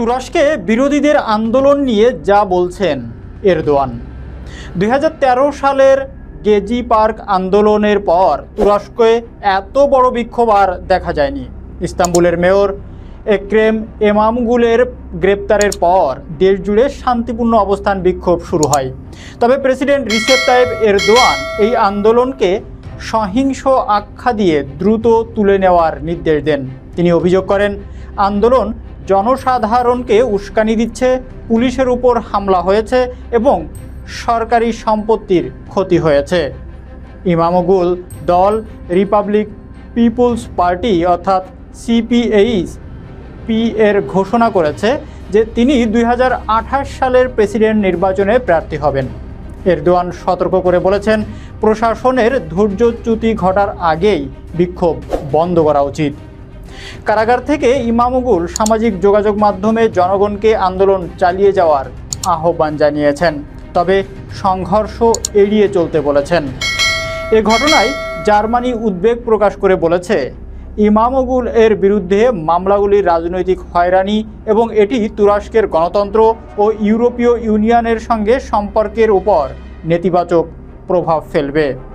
তুরস্কে বিরোধীদের আন্দোলন নিয়ে যা বলছেন এরদোয়ান। দুই হাজার তেরো সালের গেজি পার্ক আন্দোলনের পর তুরস্কে এত বড় বিক্ষোভ আর দেখা যায়নি। ইস্তাম্বুলের মেয়র একরেম এমামগুলের গ্রেপ্তারের পর দেশজুড়ে শান্তিপূর্ণ অবস্থান বিক্ষোভ শুরু হয়। তবে প্রেসিডেন্ট রিসেপ তাইব এরদোয়ান এই আন্দোলনকে সহিংস আখ্যা দিয়ে দ্রুত তুলে নেওয়ার নির্দেশ দেন। তিনি অভিযোগ করেন, আন্দোলন জনসাধারণকে উস্কানি দিচ্ছে, পুলিশের উপর হামলা হয়েছে এবং সরকারি সম্পত্তির ক্ষতি হয়েছে। ইমামগুল দল রিপাবলিক পিপলস পার্টি অর্থাৎ সিপিএইচ পি এর ঘোষণা করেছে যে তিনি দুই হাজার আঠাশ সালের প্রেসিডেন্ট নির্বাচনে প্রার্থী হবেন। এরদোয়ান সতর্ক করে বলেছেন, প্রশাসনের ধৈর্যচ্যুতি ঘটার আগেই বিক্ষোভ বন্ধ করা উচিত। কারাগার থেকে ইমামুগুল সামাজিক যোগাযোগ মাধ্যমে জনগণকে আন্দোলন চালিয়ে যাওয়ার আহ্বান জানিয়েছেন, তবে সংঘর্ষ এড়িয়ে চলতে বলেছেন। এ ঘটনায় জার্মানি উদ্বেগ প্রকাশ করে বলেছে ইমামগুল এর বিরুদ্ধে মামলাগুলির রাজনৈতিক হয়রানি এবং এটি তুরস্কের গণতন্ত্র ও ইউরোপীয় ইউনিয়নের সঙ্গে সম্পর্কের উপর নেতিবাচক প্রভাব ফেলবে।